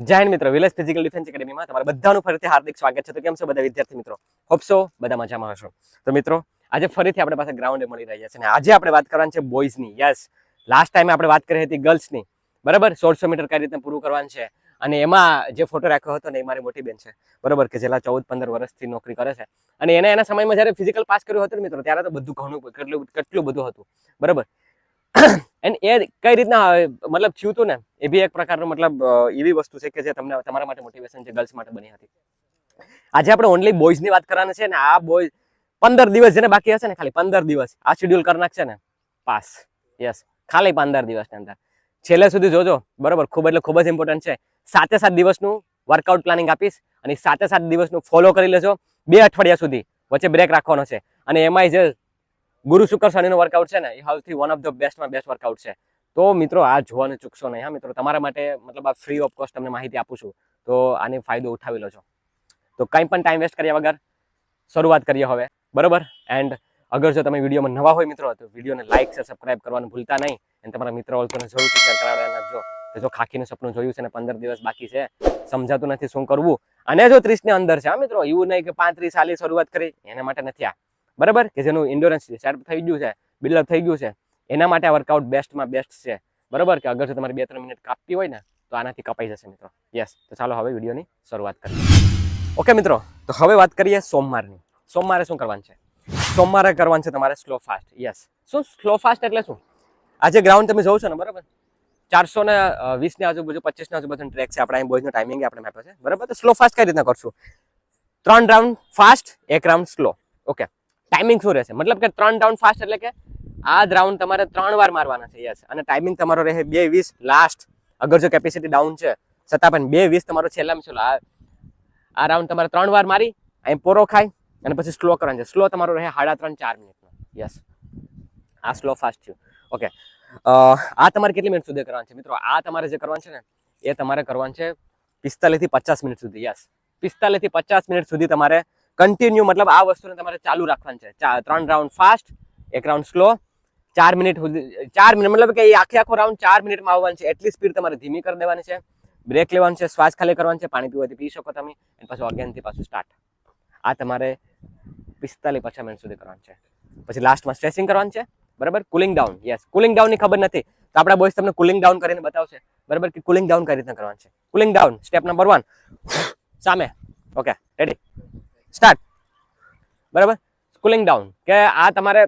જય મિત્રો, village physical defence એકેડમીમાં તમારા બધાનું ફરીથી હાર્દિક સ્વાગત છે. તો કેમ છો બધા વિદ્યાર્થી મિત્રો? હોપસો બધા મજામાં હશો. તો મિત્રો, આજે ફરીથી આપણે પાસે ગ્રાઉન્ડે મળી રહ્યા છે અને આજે આપણે વાત કરવાની છે બોયઝની યસ લાસ્ટ ટાઈમે આપણે વાત કરી હતી ગર્લ્સની બરાબર? સોળસો મીટર કઈ રીતે પૂરું કરવાનું છે? અને એમાં જે ફોટો રાખ્યો હતો ને, એ મારી મોટી બેન છે. બરાબર? કે જેલા ચૌદ, પંદર વર્ષથી નોકરી કરે છે. અને એને એના સમયમાં જ્યારે ફિઝિકલ પાસ કર્યું હતું મિત્રો, ત્યારે તો બધું ઘણું, કેટલું કેટલું બધું હતું. બરાબર? એન્ડ એ કઈ રીતના, મતલબ થયું હતું ને? એ બી એક પ્રકારનું મતલબ એવી વસ્તુ છે કે જે તમને તમારા માટે મોટિવેશન છે ગર્લ્સ માટે બની હતી. આજે આપણે ઓનલી બોયઝની વાત કરવાની છે ને, આ બોય પંદર દિવસ જેને બાકી હશે ને, ખાલી પંદર દિવસ. આ શેડ્યુલ કરી નાખશે ને, પાસ. યસ ખાલી પંદર દિવસની અંદર. છેલ્લે સુધી જોજો. બરોબર? ખૂબ એટલે ખૂબ જ ઇમ્પોર્ટન્ટ છે. સાતે સાત દિવસનું વર્કઆઉટ પ્લાનિંગ આપીશ અને સાતે સાત દિવસનું ફોલો કરી લેજો. બે અઠવાડિયા સુધી વચ્ચે બ્રેક રાખવાનો છે. અને એમાંય જે ગુરુ શુક્ર શનિનો વર્કઆઉટ છે ને, એ સૌથી વન ઓફ ધ બેસ્ટમાં બેસ્ટ વર્કઆઉટ છે. તો મિત્રો, આ જોવાનું ચૂકશો નહીં, હા મિત્રો. તમારા માટે મતલબ આ ફ્રી ઓફ કોસ્ટ તમને માહિતી આપું છું. તો આને ફાયદો ઉઠાવી લો છો તો કંઈ પણ ટાઈમ વેસ્ટ કર્યા વગર શરૂઆત કરીએ હવે. બરાબર? એન્ડ અગર જો તમે વિડીયોમાં નવા હોય મિત્રો, તો વિડીયોને લાઇક છે સબસ્ક્રાઇબ કરવાનું ભૂલતા નહીં. અને તમારા મિત્રો લોકોને જરૂરથી શેર કરાવડા નાખજો જો. ખાખીનું સપનું જોયું છે ને, પંદર દિવસ બાકી છે, સમજાતું નથી શું કરવું. અને જો ત્રીસની અંદર છે, હા મિત્રો, એવું નહીં કે પાંત્રીસ સાલી શરૂઆત કરી, એના માટે નથી આ. બરાબર? કે જેનું ઇન્ડોરન્સ સેટ થઈ ગયું છે બિલ્ડઅપ થઈ ગયું છે, એના માટે આ વર્કઆઉટ બેસ્ટમાં બેસ્ટ છે. બરાબર? કે અગર જો તમારે બે ત્રણ મિનિટ કાપતી હોય ને, તો આનાથી કપાઈ જશે મિત્રો. યસ તો ચાલો હવે વિડીયોની શરૂઆત કરીએ. ઓકે મિત્રો, તો હવે વાત કરીએ સોમવારની. સોમવારે શું કરવાનું છે? સોમવારે કરવાનું છે તમારે સ્લો ફાસ્ટ યસ શું સ્લો ફાસ્ટ એટલે શું? આજે ગ્રાઉન્ડ તમે જોવો છો ને, બરાબર? ચારસો ને વીસની આજુબાજુ, પચીસની આજુબાજુ ટ્રેક છે, આપણે બોયનો ટાઈમિંગ આપણે માપ્યો છે. બરાબર? તો સ્લો ફાસ્ટ કઈ રીતના કરશું? ત્રણ રાઉન્ડ ફાસ્ટ એક રાઉન્ડ સ્લો ઓકે ટાઈમિંગ શું રહેશે? મતલબ કે ત્રણ રાઉન્ડ ફાસ્ટ એટલે કે આ જ રાઉન્ડ તમારે ત્રણ વાર મારવાના છે યસ અને ટાઈમિંગ તમારો રહે બે વીસ લાસ્ટ અગર જો કેપેસિટી ડાઉન છે, છતાં પણ બે વીસ તમારો છેલ્લામાં છેલ્લો. આ આ રાઉન્ડ તમારે ત્રણ વાર મારી, અહીં પોરો ખાય, અને પછી સ્લો કરવાનો છે. સ્લો તમારો રહે સાડા ત્રણ, ચાર મિનિટનો. યસ આ સ્લો ફાસ્ટ થયું. ઓકે આ તમારે કેટલી મિનિટ સુધી કરવાનું છે? મિત્રો, આ તમારે જે કરવાનું છે ને, એ તમારે કરવાનું છે પિસ્તાલીસથી પચાસ મિનિટ સુધી. યસ પિસ્તાલીસથી પચાસ મિનિટ સુધી તમારે કન્ટિન્યુ મતલબ આ વસ્તુને તમારે ચાલુ રાખવાની છે. ત્રણ રાઉન્ડ ફાસ્ટ એક રાઉન્ડ સ્લો ચાર મિનિટ સુધી ચાર મિનિટ મતલબ કે એ આખે આખો રાઉન્ડ ચાર મિનિટમાં આવવાની છે. એટલી સ્પીડ તમારે ધીમી કરી દેવાની છે. બ્રેક લેવાનું છે, શ્વાસ ખાલી કરવાનું છે, પાણી પીવાથી પી શકો તમે. અને પાછું અગેનથી પાછું સ્ટાર્ટ આ તમારે પિસ્તાલીસ પચાસ મિનિટ સુધી કરવાનું છે. પછી લાસ્ટમાં સ્ટ્રેસિંગ કરવાનું છે. બરાબર? કુલિંગ ડાઉન યસ કુલિંગ ડાઉનની ખબર નથી. તો આપણા બોયસ તમને કુલિંગ ડાઉન કરીને બતાવશે. બરાબર? કે કુલિંગ ડાઉન કઈ રીતના કરવાનું છે? Cooling down step number one સામે. Okay ready start. બરાબર? કુલિંગ ડાઉન કે આ તમારે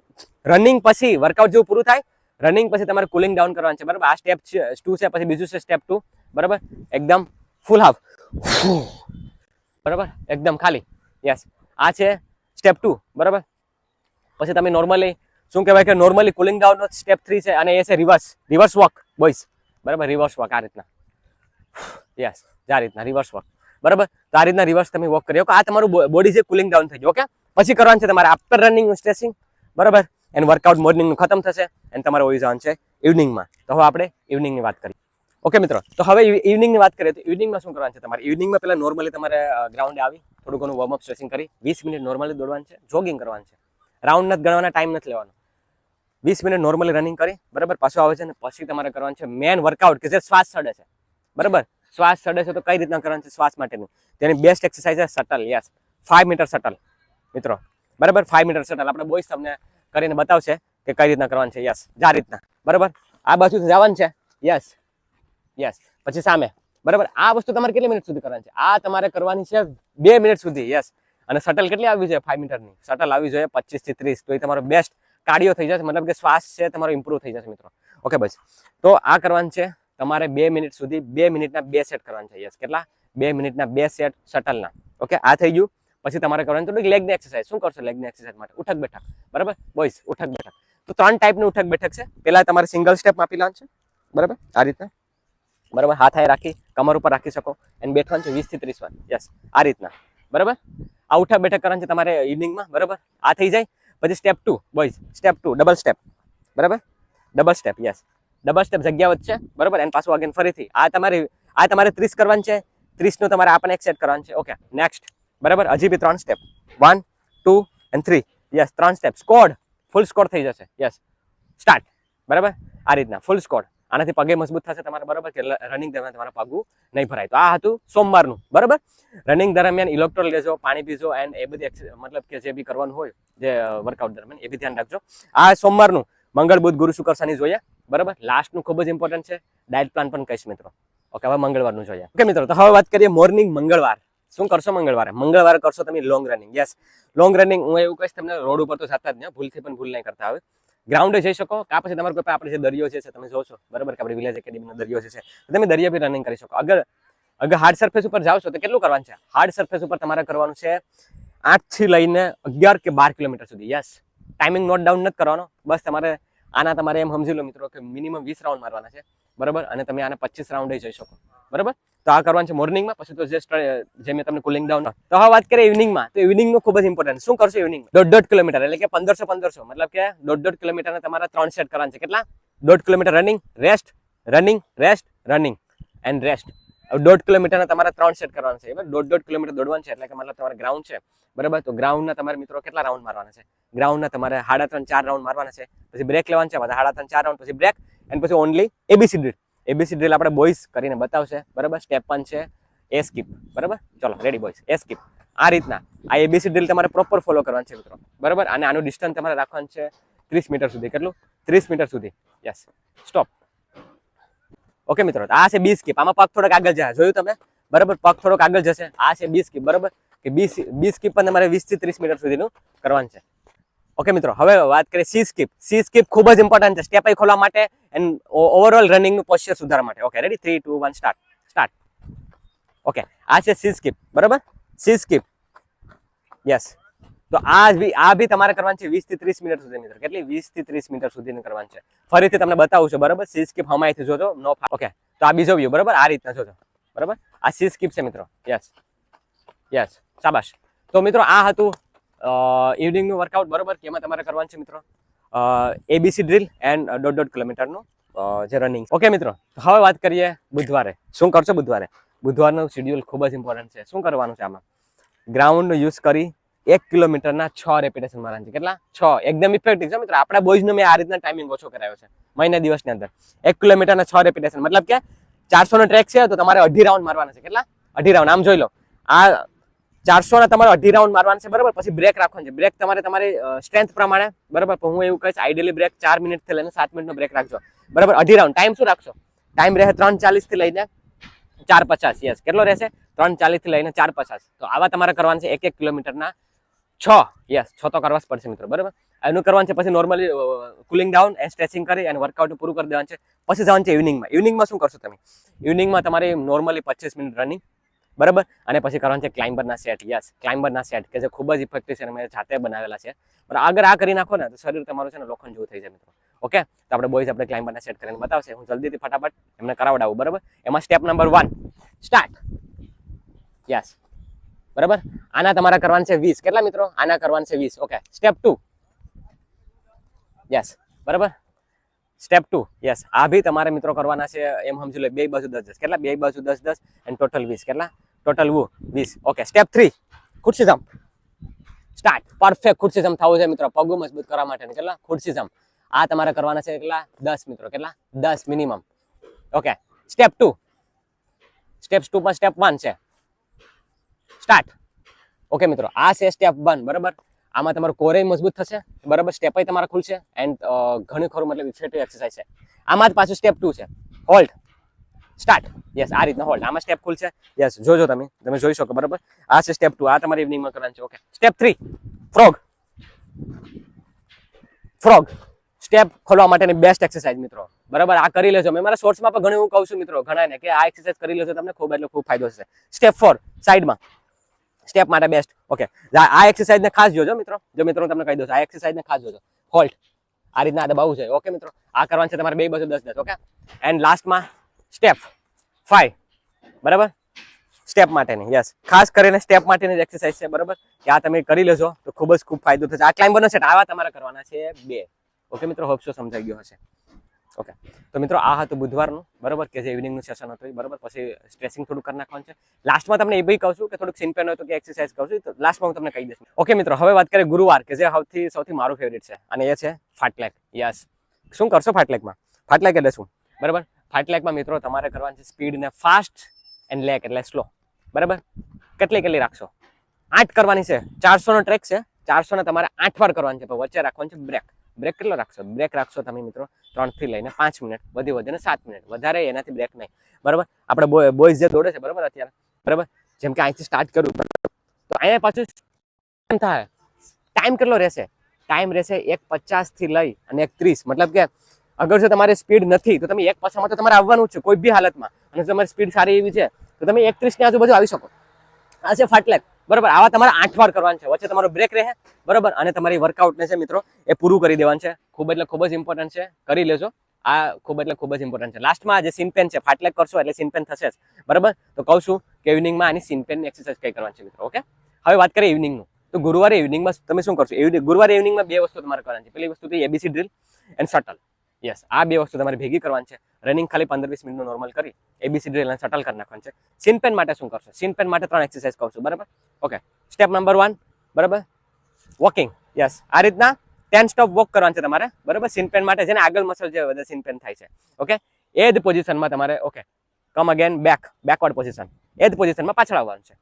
રનિંગ પછી વર્કઆઉટ જેવું પૂરું થાય રનિંગ પછી તમારે કુલિંગ ડાઉન કરવાનું છે. બરાબર? આ સ્ટેપ ટુ છે, પછી બીજું છે સ્ટેપ ટુ બરાબર? એકદમ ફૂલ હાફ બરાબર? એકદમ ખાલી. યસ આ છે સ્ટેપ ટુ બરાબર? પછી તમે નોર્મલી શું કહેવાય કે નોર્મલી કુલિંગ ડાઉનનો સ્ટેપ થ્રી છે અને એ છે રિવર્સ રિવર્સ વોક બોઈસ બરાબર? રિવર્સ વોક આ રીતના. યસ આ રીતના. રિવર્સ વોક બરાબર? તો આ રીતના રિવર્સ તમે વોક કરી શકો. આ તમારું બોડી છે કુલિંગ ડાઉન થઈ ગયું ઓકે પછી કરવાનું છે તમારે આફ્ટર રનિંગ સ્ટ્રેસિંગ બરાબર? એન્ડ વર્કઆઉટ મોર્નિંગનું ખતમ થશે એન્ડ તમારે ઓઈ જવાનું છે ઇવનિંગમાં તો હવે આપણે ઇવનિંગની વાત કરીએ. ઓકે મિત્રો? તો હવે ઇવનિંગની વાત કરીએ, તો ઇવનિંગમાં શું કરવાનું છે તમારે? ઇવનિંગમાં પહેલાં નોર્મલી તમારે ગ્રાઉન્ડે આવી, થોડું ઘણું વોર્મઅપ સ્ટ્રેસિંગ કરી, વીસ મિનિટ નોર્મલી દોડવાનું છે જોગિંગ કરવાનું છે. રાઉન્ડ નથી ગણવાના ટાઈમ નથી લેવાનો. વીસ મિનિટ નોર્મલી રનિંગ કરી, બરાબર? પાછું આવે છે ને, પછી તમારે કરવાનું છે મેન વર્કઆઉટ કે જે શ્વાસ ચડે છે. બરાબર? શ્વાસ ચડે છે તો કઈ રીતના કરવાનું છે શ્વાસ માટેનું? તેની બેસ્ટ એક્સરસાઇઝ છે shuttle yes five metre shuttle મિત્રો. બરાબર? ફાઈવ મીટર સટલ આપણે બોઈસ તમને કરીને બતાવશે કે કઈ રીતના કરવાનું છે. યસ આ રીતના. બરાબર? આ બાજુથી જવાનું છે. યસ યસ પછી સામે. બરાબર? આ વસ્તુ તમારે કેટલી મિનિટ સુધી કરવાની છે? આ તમારે કરવાની છે બે મિનિટ સુધી. યસ અને સટલ કેટલી આવવી જોઈએ? ફાઈવ મીટરની સટલ આવવી જોઈએ પચીસથી ત્રીસ. તો એ તમારો બેસ્ટ કાર્ડિયો થઈ જશે. મતલબ કે શ્વાસ છે તમારો ઇમ્પ્રુવ થઈ જશે, મિત્રો. ઓકે બસ તો આ કરવાનું છે તમારે બે મિનિટ સુધી બે મિનિટના બે સેટ કરવાના છે. યસ કેટલા? બે મિનિટના બે સેટ શટલના. ઓકે આ થઈ ગયું. પછી તમારે કરવાનું થોડીક લેગની એક્સરસાઇઝ શું કરશો લેગની એક્સરસાઇઝ માટે? ઉઠક બેઠક. બરાબર? બોઈસ ઉઠક બેઠક. તો ત્રણ ટાઈપની ઉઠક બેઠક છે. પહેલા તમારે સિંગલ સ્ટેપ આપી લેવાનું છે. બરાબર? આ રીતના. બરાબર? હાથ આય રાખી, કમર ઉપર રાખી શકો. અને બેઠવાનું છે વીસથી ત્રીસ વાર. યસ આ રીતના. બરાબર? આ ઉઠક બેઠક કરવાનું છે તમારે ઇવનિંગમાં બરાબર? આ થઈ જાય. પછી step two boys step two double step બરાબર? Double step yes double step જગ્યા વધશે. બરાબર? એન્ડ પાછું અગેન ફરીથી. આ તમારી, આ તમારે ત્રીસ કરવાનું છે. ત્રીસનું તમારે આપણને એક સેટ કરવાનું છે. ઓકે નેક્સ્ટ બરાબર? હજી બી ત્રણ step one two and three yes ત્રણ સ્ટેપ સ્કોડ ફૂલ સ્કોર થઈ જશે. યસ સ્ટાર્ટ બરાબર? આ રીતના. ફૂલ સ્કોડ આનાથી પગે મજબૂત થશે તમારે, બરાબર? કે રનિંગ દરમિયાન તમારે પગું નહીં ભરાય. તો આ હતું સોમવારનું. બરાબર? રનિંગ દરમિયાન ઇલેક્ટ્રોલ લેજો, પાણી પીજો એન્ડ એ બધી મતલબ કે જે બી કરવાનું હોય, જે વર્કઆઉટ દરમિયાન, એ બી ધ્યાન રાખજો. આ સોમવારનું. મંગળ, બુધ, ગુરુ, શુક્ર, શનિ જોઈએ. બરાબર? લાસ્ટનું ખૂબ જ ઇમ્પોર્ટન્ટ છે. ડાયટ પ્લાન પણ કહીશ મિત્રો. ઓકે હવે મંગળવારનું જોઈએ. ઓકે મિત્રો, તો હવે વાત કરીએ મોર્નિંગ મંગળવાર. શું કરશો મંગળવારે? મંગળવારે કરશો તમે long running yes long running હું એવું કહીશ તમને, રોડ ઉપર તો થતા જ નહીં ભૂલથી પણ ભૂલ નહીં કરતા હવે. ગ્રાઉન્ડે જઈ શકો. કા પછી તમારે કોઈ આપણે જે દરિયો છે, તમે જોશો. બરાબર? કે આપણે વિલેજ એકેડેમીનો દરિયો છે તમે દરિયા બી રનિંગ કરી શકો. અગર અગર હાર્ડ સરફેસ ઉપર જાઓ છો, તો કેટલું કરવાનું છે? હાર્ડ સરફેસ ઉપર તમારે કરવાનું છે આઠથી લઈને અગિયાર કે બાર કિલોમીટર સુધી. યસ ટાઈમિંગ નોટ ડાઉન નથી કરવાનો. બસ તમારે આના તમારે એમ સમજી લો મિત્રો કે મિનિમમ વીસ રાઉન્ડ મારવાના છે. બરાબર? અને તમે આને પચીસ રાઉન્ડે જઈ શકો. બરાબર? તો આ કરવાનું છે મોર્નિંગમાં પછી તો જે જે મેં તમને કુલિંગ ડાઉન તો હવે વાત કરીએ ઇવનિંગમાં તો ઇવનિંગનું ખૂબ જ ઇમ્પોર્ટન્ટ શું કરશો ઇવનિંગ દોઢ દોઢ કિલોમીટર, એટલે કે પંદરસો પંદરસો. મતલબ કે દોઢ દોઢ કિલોમીટરના તમારા ત્રણ સેટ કરવાના છે. કેટલા? દોઢ kilometre running rest running rest running and rest દોઢ કિલોમીટરના તમારે ત્રણ સેટ કરવાના છે, બરાબર? દોઢ દોઢ કિલોમીટર દોડવાનું છે, એટલે કે મતલબ તમારે ગ્રાઉન્ડ છે, બરાબર? તો ગ્રાઉન્ડના તમારે મિત્રો કેટલા રાઉન્ડ મારવાના છે? ગ્રાઉન્ડના તમારે સાડા ત્રણ ચાર રાઉન્ડ મારવાના છે, પછી બ્રેક લેવાનું છે, સાડા ત્રણ ચાર રાઉન્ડ પછી બ્રેક એન્ડ પછી only ABC drill ABC drill આપણે બોಯ್સ કરીને બતાવશે, બરાબર? સ્ટેપ વન છે એ સ્કીપ બરાબર? ચલો રેડી બોಯ್સ એ સ્કીપ આ રીતના, આ એબીસી ડ્રીલ તમારે પ્રોપર ફોલો કરવાનું છે, મિત્રો, બરાબર? અને આનું ડિસ્ટન્સ તમારે રાખવાનું છે ત્રીસ મીટર સુધી, કેટલું? ત્રીસ મીટર સુધી. યસ સ્ટોપ ઓકે મિત્રો આ છે બી સ્કીપ આમાં પગ થોડોક આગળ જાય જોયું તમે? બરાબર? પગ થોડોક આગળ જશે. આ છે બી સ્કીપ બરાબર? કે બી બી સ્કીપ પણ તમારે વીસથી ત્રીસ મીટર સુધીનું કરવાનું છે. ઓકે મિત્રો, હવે વાત કરીએ સી સ્કીપ સી સ્કીપ ખૂબ જ ઇમ્પોર્ટન્ટ છે. સ્ટેપ આઈ ખોલવા માટે એન્ડ ઓવરઓલ રનિંગનું પોસ્ચર સુધારવા માટે. Okay ready three two one start start okay આ છે સી સ્કીપ બરાબર? સી સ્કીપ યસ તો આ બી આ બી તમારે કરવાનું છે વીસથી ત્રીસ મિનિટ સુધી મિત્રો કેટલી? વીસથી ત્રીસ મિનિટ સુધીની કરવાનું છે. ફરીથી તમને બતાવું છું, બરાબર? સી સ્કીપ હમાયથી જોજો નો ઓકે તો આ બીજો વ્યૂ બરાબર? આ રીતના જોજો, બરાબર? આ સી સ્કીપ છે મિત્રો. યસ યસ શાબાશ. તો મિત્રો, આ હતું ઇવનિંગનું વર્કઆઉટ બરાબર? કે એમાં તમારે કરવાનું છે મિત્રો? એબીસી ડ્રીલ એન્ડ દોઢ દોઢ કિલોમીટરનું જે રનિંગ ઓકે મિત્રો. હવે વાત કરીએ બુધવારે. શું કરશો બુધવારે? બુધવારનું શેડ્યુલ ખૂબ જ ઇમ્પોર્ટન્ટ છે. શું કરવાનું છે આમાં? ગ્રાઉન્ડનો યુઝ કરી એક કિલોમીટરના છ રેપિટેશન મારવાના છે. કેટલા? છ. એકદમ ઇફેક્ટિવ છે મિત્રો. આપણા બોયઝનો મેં આ રીતના ટાઈમિંગ ઓછો કરાયો છે. મહિના દિવસની અંદર. એક કિલોમીટરના છ રેપિટેશન મતલબ કે ચારસોનો ટ્રેક છે તો તમારે અઢી રાઉન્ડ મારવાના છે. કેટલા? અઢી રાઉન્ડ આમ જોઈ લો. આ ચારસો ના તમારે અઢી રાઉન્ડ મારવાના છે, બરાબર? પછી બ્રેક રાખવાનું છે. બ્રેક તમારે તમારી સ્ટ્રેન્થ પ્રમાણે, બરાબર? હું એવું કહીશ આઈડિયલી બ્રેક ચાર મિનિટથી લઈને સાત મિનિટનો બ્રેક રાખજો. બરાબર? અઢી રાઉન્ડ ટાઈમ શું રાખશો? ટાઈમ રહે ત્રણ ચાલીસથી લઈને ચાર પચાસ. યસ કેટલો રહેશે? ત્રણ ચાલીસથી લઈને ચાર પચાસ. તો આવા તમારે કરવાનું છે એક એક કિલોમીટરના છ. યસ છ તો કરવા જ પડશે મિત્રો, બરાબર? એનું કરવાનું છે, પછી normally cooling down and stretching કરી અને વર્કઆઉટ પૂરું કરી દેવાનું છે. પછી જવાનું છે ઇવનિંગમાં ઇવનિંગમાં શું કરશો તમે? ઇવનિંગમાં તમારે નોર્મલી પચીસ મિનિટ રનિંગ બરાબર? અને પછી કરવાનું છે ક્લાઇમ્બરના સેટ યસ ક્લાઇમ્બરના સેટ કે જે ખૂબ જ ઇફેક્ટિવ છે અને મેં જાતે બનાવેલા છે. બરાબર? આગળ આ કરી નાખો ને, તો શરીર તમારું છે ને લોખંડ જેવું થઈ જાય મિત્રો. ઓકે તો આપણે બોઈઝ આપણે ક્લાઇમ્બરના સેટ કરીને બતાવશે. હું જલ્દીથી ફટાફટ એમને કરાવડાવું, બરાબર? એમાં step number one start yes બરાબર? આના તમારા કરવાના છે વીસ. કેટલા મિત્રો? આના કરવાના છે વીસ. ઓકે સ્ટેપ ટુ યસ બરાબર? સ્ટેપ ટુ યસ આ બી તમારે મિત્રો કરવાના છે, એમ સમજી લો, બે બાજુ દસ દસ. કેટલા? બે બાજુ દસ દસ એન્ડ ટોટલ વીસ. કેટલા? ટોટલ વુ, વીસ. ઓકે સ્ટેપ થ્રી ખુરશી જમ્પ સ્ટાર્ટ પરફેક્ટ ખુરશી જમ્પ થવું છે મિત્રો. પગ મજબૂત કરવા માટે કેટલા? ખુરશી જમ્પ આ તમારે કરવાના છે કેટલા? દસ મિત્રો. કેટલા? દસ minimum okay step two step two માં સ્ટેપ વન છે. સ્ટાર્ટ ઓકે મિત્રો, આ છે સ્ટેપ વન બરાબર? આમાં તમારું કોરે મજબૂત થશે, બરાબર? સ્ટેપ તમારા ખુલશે એન્ડ ઘણું ખરું મતલબ ઇફેક્ટિવ એક્સરસાઇઝ છે. આમાં જ પાછું સ્ટેપ ટુ છે. હોલ્ડ સ્ટાર્ટ યસ આ રીતના હોલ્ડ આમાં સ્ટેપ ખુલશે. યસ જોજો તમે. તમે જોઈ શકો, બરાબર? આ છે સ્ટેપ ટુ આ તમારે ઇવનિંગમાં કરવાનું છે. Okay step three frog frog step ખોલવા માટેની બેસ્ટ એક્સરસાઇઝ મિત્રો. બરાબર? આ કરી લેજો. મેં મારા શોર્ટ્સમાં પણ ઘણું એવું કહું છું, મિત્રો, ઘણાને, કે આ એક્સરસાઇઝ કરી લેજો, તમને ખૂબ એટલે ખૂબ ફાયદો થશે. સ્ટેપ ફોર સાઈડમાં સ્ટેપ માટે બેસ્ટ ઓકે આ એક્સરસાઇઝ ને ખાસ જોજો, મિત્રો. જો મિત્રો તમને કહી દઉં છું, આ એક્સરસાઇઝને ખાસ જોજો. હોલ્ટ આ રીતના દબાવવું છે. ઓકે મિત્રો. આ કરવાનું છે તમારે બે બસો દસ દસ ઓકે એન્ડ લાસ્ટમાં સ્ટેપ ફાઈવ બરાબર? સ્ટેપ માટેની યસ ખાસ કરીને સ્ટેપ માટેની એક્સરસાઇઝ છે, બરાબર? કે આ તમે કરી લેજો, તો ખૂબ જ ખૂબ ફાયદો થશે. આ ક્લાઇમ્બરનો સેટ આવા તમારે કરવાના છે બે. ઓકે મિત્રો હોપ શો સમજાઈ ગયો હશે. ઓકે. તો મિત્રો, આ હતું બુધવારનું. બરાબર? કે જે ઇવનિંગનું સેશન હતું બરાબર? પછી સ્ટ્રેસિંગ થોડું કરી નાખવાનું છે. લાસ્ટમાં તમને એ બી કહું છું કે થોડુંક સિમ્પલ હોય તો કે એક્સરસાઇઝ કરું છું. તો લાસ્ટમાં હું તમને કહી દઈશ. ઓકે મિત્રો, હવે વાત કરીએ ગુરુવાર, કે જે સૌથી સૌથી મારું ફેવરિટ છે. અને એ છે ફાટલેક યસ શું કરશો ફાટલેકમાં ફાટલેક એટલે શું બરાબર? ફાટલેકમાં મિત્રો, તમારે કરવાની છે સ્પીડને ફાસ્ટ એન્ડ લેક એટલે સ્લો બરાબર? કેટલી કેટલી રાખશો? આઠ કરવાની છે. ચારસોનો ટ્રેક છે. ચારસોને તમારે આઠ વાર કરવાની છે. પણ વચ્ચે રાખવાનું છે બ્રેક બ્રેક કેટલો રાખશો? બ્રેક રાખશો તમે મિત્રો ત્રણથી લઈને પાંચ મિનિટ વધી વધીને સાત મિનિટ. વધારે એનાથી બ્રેક નહીં. બરાબર? આપણે બોયઝ જે દોડે છે, બરાબર અત્યારે? બરાબર? જેમ કે અહીંથી સ્ટાર્ટ કરું તો અહીંયા પાછું થાય. ટાઈમ કેટલો રહેશે? ટાઈમ રહેશે એક પચાસથી લઈ અને એક ત્રીસ. મતલબ કે અગર જો તમારે સ્પીડ નથી, તો તમે એક પાસામાં તો તમારે આવવાનું છે, કોઈ બી હાલતમાં. અને તમારી સ્પીડ સારી એવી છે, તો તમે એકત્રીસની આજુબાજુ આવી શકો. આ છે ફાટલેક બરાબર? આવા તમારે આઠ વાર કરવાનું છે. વચ્ચે તમારો બ્રેક રહે. બરાબર? અને તમારી વર્કઆઉટને છે મિત્રો, એ પૂરું કરી દેવાનું છે. ખૂબ એટલે ખૂબ જ ઇમ્પોર્ટન્ટ છે. કરી લેજો. આ ખૂબ એટલે ખૂબ જ ઇમ્પોર્ટન્ટ છે. લાસ્ટમાં જે સિનપેન છે ફાટલેક કરશો એટલે સિનપેન થશે જ. બરાબર? તો કહું છું કે ઇવનિંગમાં આની સિનપેનની એક્સરસાઇઝ કઈ કરવાની છે મિત્રો? ઓકે હવે વાત કરીએ ઇવનિંગનું તો ગુરુવારે ઇવનિંગમાં તમે શું કરશો? ગુરુવારે ઇવનિંગમાં બે વસ્તુ તમારે કરવાની છે. પહેલી વસ્તુ તો ABC drill and shuttle yes આ બે વસ્તુ તમારે ભેગી કરવાની છે. રનિંગ ખાલી પંદર વીસ મિનિટનું નોર્મલ કરી એબીસી ડ્રીલ અને શટલ કરી નાખવાનું છે. સિનપેન માટે શું કરશો? સિનપેન માટે ત્રણ એક્સરસાઇઝ કરશું બરાબર? ઓકે સ્ટેપ નંબર વન બરાબર? વોકિંગ યસ આ રીતના ટેન સ્ટોપ વોક કરવાનું છે તમારે, બરાબર? સિનપેન માટે જેને આગળ મસલ જે બધા સિનપેન થાય છે. ઓકે એ જ પોઝિશનમાં તમારે okay come again back backward position એ જ પોઝિશનમાં પાછળ આવવાનું છે.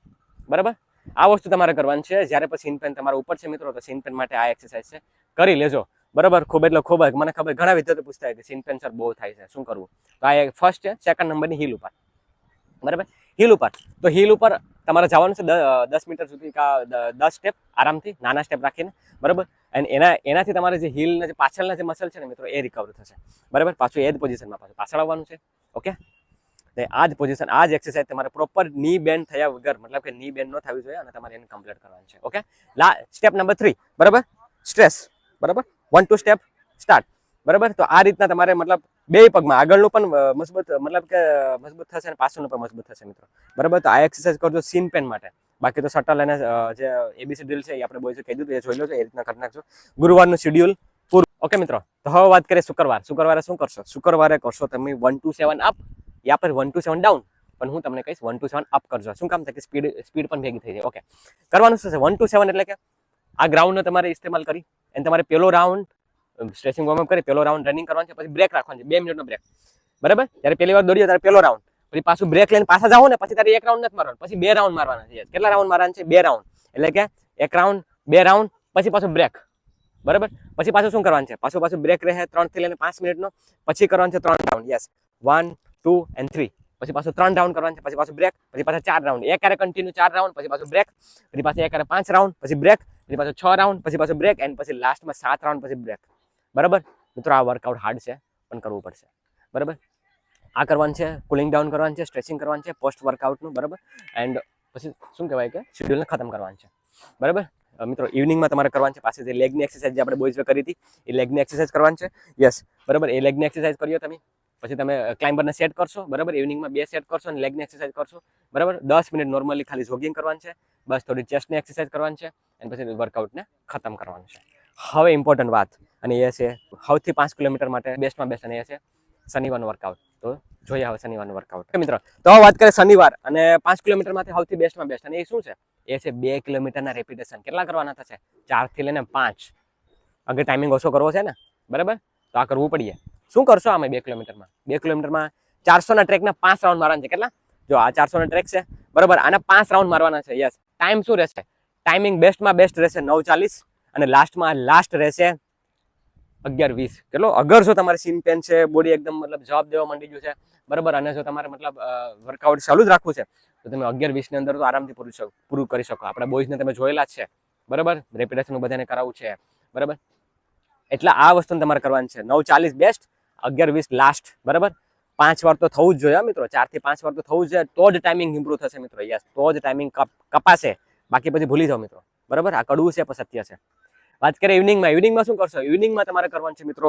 બરાબર? આ વસ્તુ તમારે કરવાની છે. જ્યારે પછી સિનપેન તમારા ઉપર છે મિત્રો, તો સિનપેન માટે આ એક્સરસાઇઝ છે. કરી લેજો. બરાબર? ખૂબ એટલે ખૂબ મને ખબર ઘણા વિદ્યાર્થીઓ પૂછતા હોય કે સિનપેન સર બહુ થાય છે. શું કરવું? તો આ ફર્સ્ટ છે સેકન્ડ નંબરની હિલ ઉપર. બરાબર? હિલ ઉપર. તો હિલ ઉપર તમારે જવાનું છે દસ મીટર સુધી દસ સ્ટેપ આરામથી, નાના સ્ટેપ રાખીને. બરાબર? અને એના, એનાથી તમારે જે હિલના જે પાછળના જે મસલ છે ને મિત્રો, એ રિકવર થશે. બરાબર? પાછું એ જ પોઝિશનમાં પાછું પાછળ આવવાનું છે. ઓકે? ને આ જ પોઝિશન આ જ એક્સરસાઇઝ તમારે પ્રોપરની બેન્ડ થયા વગર, મતલબ કે ની બેન્ડ ન થવી જોઈએ અને તમારે એને કમ્પ્લીટ કરવાનું છે. ઓકે? લા સ્ટેપ નંબર થ્રી બરાબર? સ્ટ્રેસ બરાબર? વન ટુ સ્ટેપ સ્ટાર્ટ બરાબર? તો આ રીતના તમારે મતલબ બે પગમાં આગળનું પણ અ, મજબૂત મતલબ કે મજબૂત થશે અને પાછળનું પણ મજબૂત થશે મિત્રો. બરાબર? તો આ એક્સરસાઇઝ કરજો સીન પેન માટે. બાકી તો શટલ અને અ, જે એબીસી ડ્રીલ છે એ આપણે બોયઝે કહી દીધું એ જોઈ લો એ રીતના કરી નાખજો. ગુરુવારનું શેડ્યુલ પૂરું. ઓકે મિત્રો? તો હવે વાત કરીએ શુક્રવાર. શુક્રવારે શું કરશો? શુક્રવારે કરશો તમે વન ટુ સેવન અપ યા પર વન ટુ સેવન ડાઉન પણ હું તમને કહીશ વન ટુ સેવન અપ કરજો. શું કામ થાય કે સ્પીડ સ્પીડ પણ ભેગી થઈ જાય. ઓકે કરવાનું શું છે? વન ટુ સેવન એટલે કે આ ગ્રાઉન્ડનો તમારે ઇસ્તેમાલ કરી અને તમારે પહેલો રાઉન્ડ સ્ટ્રેચિંગ વોર્મઅપ કરી પહેલો રાઉન્ડ રનિંગ કરવાનું છે, પછી બ્રેક રાખવાનું છે, બે મિનિટનો બ્રેક બરાબર? જ્યારે પહેલી વાર દોડ્યો, ત્યારે પહેલો રાઉન્ડ પછી પાછું બ્રેક લઈને પાછા જાઓ ને, પછી તારે એક રાઉન્ડ નથી મારવાનું, પછી બે રાઉન્ડ મારવાના છે. કેટલા રાઉન્ડ મારવાના છે? બે રાઉન્ડ એટલે કે એક રાઉન્ડ બે રાઉન્ડ પછી પાછું બ્રેક બરાબર? પછી પાછું શું કરવાનું છે? પાછું પાછું બ્રેક રહે ત્રણથી લઈને પાંચ મિનિટનો, પછી કરવાનું છે ત્રણ round yes one two and three પછી પાછું ત્રણ રાઉન્ડ કરવાનું છે, પછી પાછું બ્રેક પછી પાછા ચાર રાઉન્ડ એક હારે કન્ટિન્યુ ચાર રાઉન્ડ પછી પાછું બ્રેક પછી પાછું એક હારે પાંચ રાઉન્ડ પછી બ્રેક પછી પાછું છ રાઉન્ડ પછી પાછું બ્રેક એન્ડ પછી લાસ્ટમાં સાત રાઉન્ડ પછી બ્રેક બરાબર? મિત્રો, આ વર્કઆઉટ હાર્ડ છે, પણ કરવું પડશે. બરાબર? આ કરવાનું છે કુલિંગ ડાઉન કરવાનું છે સ્ટ્રેચિંગ કરવાનું છે પોસ્ટ વર્કઆઉટનું બરાબર? એન્ડ પછી શું કહેવાય કે શેડ્યુલને ખતમ કરવાનું છે. બરાબર? મિત્રો ઇવનિંગમાં તમારે કરવાનું છે, પાછી જે લેગની એક્સરસાઇઝ જે આપણે બોઇઝ કરી હતી, એ લેગની એક્સરસાઇઝ કરવાની છે. યસ બરાબર? એ લેગની એક્સરસાઇઝ કર્યો તમે? પછી તમે ક્લાઇમ્બરને સેટ કરશો, બરાબર? ઇવનિંગમાં બે સેટ કરશો અને લેગની એક્સરસાઇઝ કરશો, બરાબર? દસ મિનિટ નોર્મલી ખાલી જોગિંગ કરવાનું છે, બસ થોડી ચેસ્ટની એક્સરસાઇઝ કરવાની છે, અને પછી વર્કઆઉટને ખતમ કરવાનું છે. હવે ઇમ્પોર્ટન્ટ વાત, અને એ છે, સૌથી પાંચ કિલોમીટર માટે બેસ્ટમાં બેસ્ટ અને એ છે, શનિવારનું વર્કઆઉટ તો જોઈએ હવે શનિવારનું વર્કઆઉટ મિત્રો, તો વાત કરીએ શનિવાર, અને પાંચ કિલોમીટરમાંથી સૌથી બેસ્ટમાં બેસ્ટ અને એ શું છે? એ છે બે કિલોમીટરના રેપિટેશન કેટલા કરવાના થશે? ચારથી લઈને પાંચ. અગર ટાઈમિંગ ઓછો કરવો છે ને, બરાબર? તો આ કરવું પડીએ. શું કરશો આમાં બે કિલોમીટરમાં? બે કિલોમીટરમાં ચારસોના ટ્રેકના પાંચ રાઉન્ડ મારવાના છે. કેટલા? જો આ ચારસોના ટ્રેક છે. બરાબર? આના પાંચ રાઉન્ડ મારવાના છે. યસ ટાઈમ શું રહેશે? ટાઈમિંગ બેસ્ટમાં બેસ્ટ રહેશે નવ ચાલીસ અને લાસ્ટમાં લાસ્ટ રહેશે અગિયાર વીસ. કેટલો? અગર જો તમારે સીન પેન છે બોડી એકદમ મતલબ જવાબ દેવા માંડી ગયું છે, બરાબર? અને જો તમારે મતલબ વર્કઆઉટ ચાલુ જ રાખવું છે, તો તમે અગિયાર વીસની અંદર તો આરામથી પૂરું પૂરું કરી શકો. આપણા બોયઝને તમે જોયેલા જ છે. બરાબર? રેપિડેશન બધાને કરાવવું છે. બરાબર? એટલે આ વસ્તુ તમારે કરવાની છે. નવ ચાલીસ બેસ્ટ અગિયાર વીસ લાસ્ટ બરાબર? પાંચ વાર તો થવું જ જોઈએ મિત્રો ચારથી પાંચ વાર તો થવું જ જોઈએ, તો જ ટાઈમિંગ ઇમ્પ્રુવ થશે મિત્રો યસ તો જ ટાઈમિંગ કપાશે. બાકી પછી ભૂલી જાઓ મિત્રો, બરાબર? આ કડવું છે, પણ સત્ય છે. વાત કરીએ ઇવનિંગમાં ઇવનિંગમાં શું કરશો? ઇવનિંગમાં તમારે કરવાનું છે મિત્રો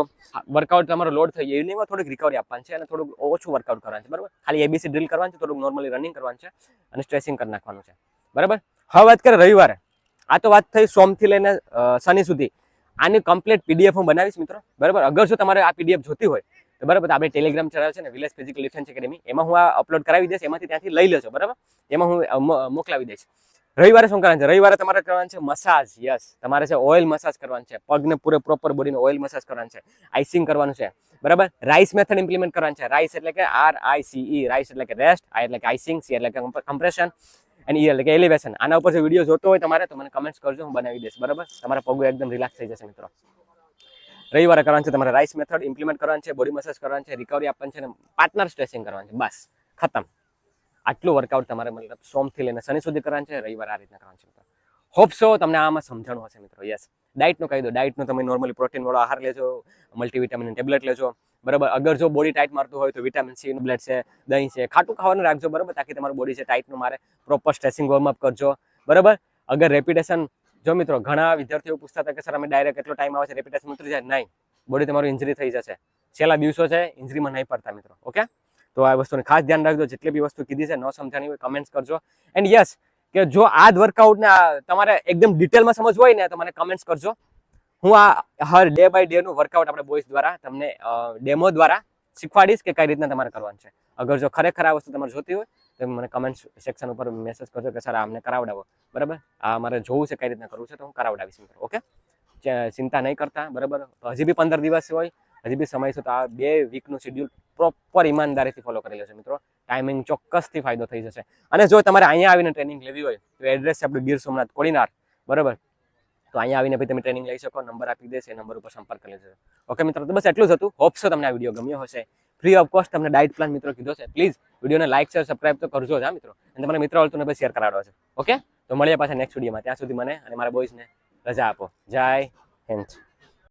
વર્કઆઉટ તમારો લોડ થઈ જાય ઇવનિંગમાં થોડીક રિકવરી આપવાની છે અને થોડુંક ઓછું વર્કઆઉટ કરવાનું છે, બરાબર? ખાલી એબીસી ડ્રિલ કરવાનું છે, થોડુંક નોર્મલી રનિંગ કરવાનું છે અને સ્ટ્રેસિંગ કરી નાખવાનું છે, બરાબર? હવે વાત કરીએ રવિવારે. આ તો વાત થઈ સોમથી લઈને શનિ સુધી. આની કમ્પ્લીટ પીડીએફ હું બનાવીશ મિત્રો. બરાબર? અગર જો તમારે આ પીડીએફ જોતી હોય, તો બરાબર, આપણે ટેલિગ્રામ ચેનલ છે ને વિલેજ ફિઝિકલ ડિફેન્સ એકેડમી એમાં હું આ અપલોડ કરાવી દઈશ, એમાંથી ત્યાંથી લઈ લેજો, બરાબર? એમાં હું મોકલાવી દઈશ. રવિવારે શું કરવાનું છે? રવિવારે તમારે કરવાનું છે મસાજ યસ તમારે છે ઓઇલ મસાજ કરવાનું છે, પગને પૂરે પ્રોપર બોડીને ઓઇલ મસાજ કરવાનું છે આઈસિંગ કરવાનું છે, બરાબર? રાઈસ મેથડ ઇમ્પ્લિમેન્ટ કરવાનું છે. રાઈસ એટલે કે આર આઈ સી રાઈસ એટલે કે રેસ્ટ આઈ એટલે કે આઈસિંગ સી એટલે કે કમ્પ્રેશન અને ઈ એટલે કે એલિવેશન આના ઉપર જો વીડિયો જોતો હોય તમારે, તો મને કમેન્ટ્સ કરજો, હું બનાવી દઈશ, બરાબર? તમારા પગો એકદમ રિલેક્સ થઈ જશે, મિત્રો. રવિવારે કરવાનું છે તમારે રાઈસ મેથડ ઇમ્પ્લિમેન્ટ કરવાનું છે બોડી મસાજ કરવાનું છે રિકવરી આપવાની છે, અને પાર્ટનર સ્ટ્રેસિંગ કરવાનું છે. બસ, ખતમ. આટલું વર્કઆઉટ તમારે મતલબ સોમથી લઈને શનિ સુધી કરવાનું છે, રવિવારે આ રીતના કરવાનું છે, મિત્રો. હોપ તમને આમાં સમજણું હશે, મિત્રો. યસ ડાયટનું કહી દો. ડાયટનું તમે નોર્મલી પ્રોટીનવાળો આહાર લેજો મલ્ટીવિટામિન ટેબ્લેટ લેજો. બરાબર? અગર જો બોડી ટાઈટ મારતું હોય તો વિટામિન સી ટેબ્લેટ છે, દહીં છે, ખાટું ખાવાનું રાખજો, બરાબર? તાકી તમારું બોડી છે ટાઈટનું મારે પ્રોપર સ્ટ્રેસિંગ વોર્મઅપ કરજો, બરાબર? અગર રેપિટેશન જો મિત્રો, ઘણા વિદ્યાર્થીઓ પૂછતા હતા કે, સર, અમે ડાયરેક્ટ એટલો ટાઈમ આવે છે રેપિટેશન ઉતરી જાય? નહીં. બોડી તમારું ઇન્જરી થઈ જશે. છેલ્લા દિવસો છે ઇન્જરીમાં નહીં પડતા મિત્રો, ઓકે? તો આ વસ્તુને ખાસ ધ્યાન રાખજો, જેટલી બી વસ્તુ કીધી છે, ન સમજાણી હોય કમેન્ટ્સ કરજો. એન્ડ યસ કે જો આ જ વર્કઆઉટને તમારે એકદમ ડિટેલમાં સમજવું હોય ને, તો મને કમેન્ટ્સ કરજો. હું આ હર ડે બાય ડે નું વર્કઆઉટ આપણે બોયઝ દ્વારા તમને ડેમો દ્વારા શીખવાડીશ કે કઈ રીતના તમારે કરવાનું છે. અગર જો ખરેખર આ વસ્તુ તમારે જોતી હોય, તો મને કમેન્ટ સેક્શન ઉપર મેસેજ કરજો કે સર આમને કરાવડાવો. બરાબર? આ મારે જોવું છે કઈ રીતના કરવું છે તો હું કરાવડાવીશ મિત્રો, ઓકે? ચિંતા નહીં કરતા, બરાબર? હજી બી પંદર દિવસ હોય, હજી બી સમય છે તો આ બે વીકનું શેડ્યુલ પ્રોપર ઈમાનદારીથી ફોલો કરી લેજો મિત્રો. ટાઈમિંગ ચોક્કસથી ફાયદો થઈ જશે. અને જો તમારે અહીંયા આવીને ટ્રેનિંગ લેવી હોય, તો એડ્રેસ આપણું ગીર સોમનાથ કોડીનાર, બરાબર? તો અહીંયા આવીને ભાઈ તમે ટ્રેનિંગ લઈ શકો નંબર આપી દેશે નંબર ઉપર સંપર્ક કરી લેજો. ઓકે મિત્રો, તો બસ એટલું જ હતું. હોપ્સો તમને આ વીડિયો ગમ્યો હશે. ફ્રી ઓફ કોસ્ટ તમને ડાયટ પ્લાન મિત્રો કીધો છે. પ્લીઝ વિડીયોને લાઇક શેર સબસ્ક્રાઇબ તો કરજો જ, હા, મિત્રો. અને તમારા મિત્રો હોય તો શેર કરાવડો છે. ઓકે તો મળીએ પાછા નેક્સ્ટ વિડીયોમાં ત્યાં સુધી મને અને મારા બોಯ್સને રજા આપો. જય હિન્દ.